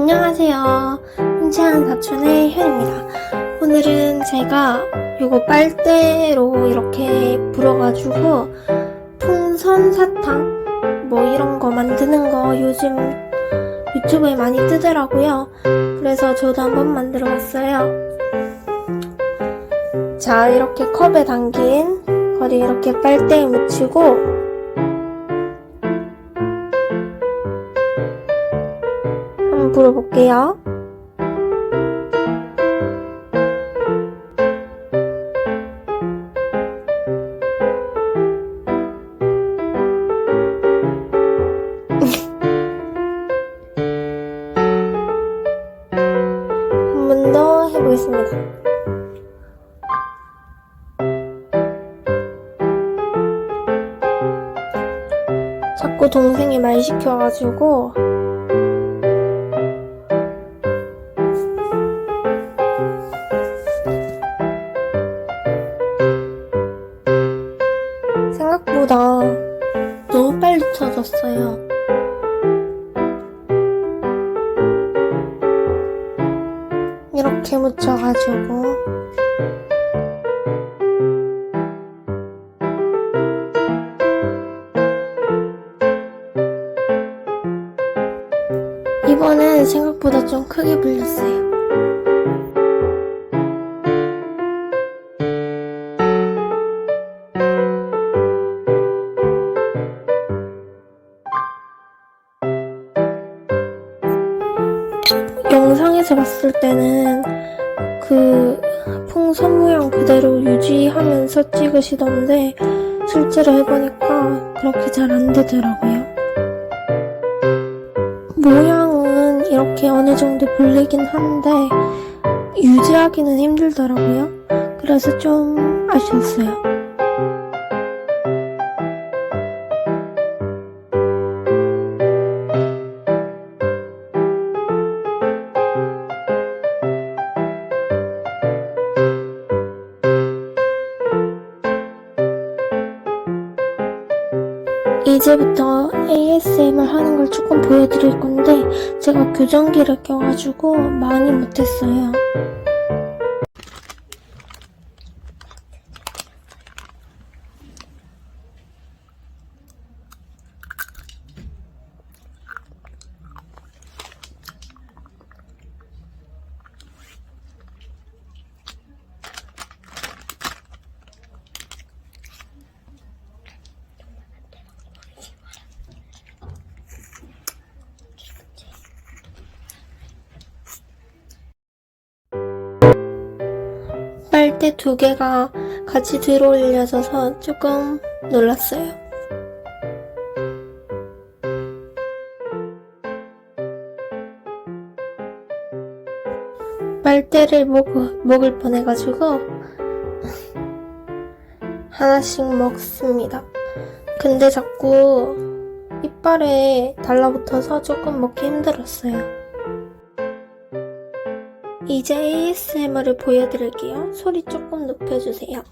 안녕하세요. 흔치한 사촌의 현입니다. 오늘은 제가 요거 빨대로 이렇게 불어가지고 풍선 사탕 뭐 이런 거 만드는 거 요즘 유튜브에 많이 뜨더라고요. 그래서 저도 한번 만들어 봤어요. 자, 이렇게 컵에 담긴 거리 이렇게 빨대에 묻히고 한번 불어볼게요. 한 번 더 해보겠습니다. 자꾸 동생이 말 시켜가지고 생각보다 너무 빨리 터졌어요. 이렇게 묻혀가지고 이번엔 생각보다 좀 크게 불렸어요. 영상에서 봤을 때는 그 풍선 모양 그대로 유지하면서 찍으시던데 실제로 해보니까 그렇게 잘 안 되더라고요. 모양은 이렇게 어느 정도 불리긴 한데 유지하기는 힘들더라고요. 그래서 좀 아쉬웠어요. 이제부터 ASMR 하는 걸 조금 보여드릴 건데 제가 교정기를 껴가지고 많이 못했어요. 빨대 두 개가 같이 들어 올려져서 조금 놀랐어요. 빨대를 먹, 먹을 뻔해가지고 하나씩 먹습니다. 근데 자꾸 이빨에 달라붙어서 조금 먹기 힘들었어요. 이제 ASMR을 보여드릴게요. 소리 조금 높여주세요.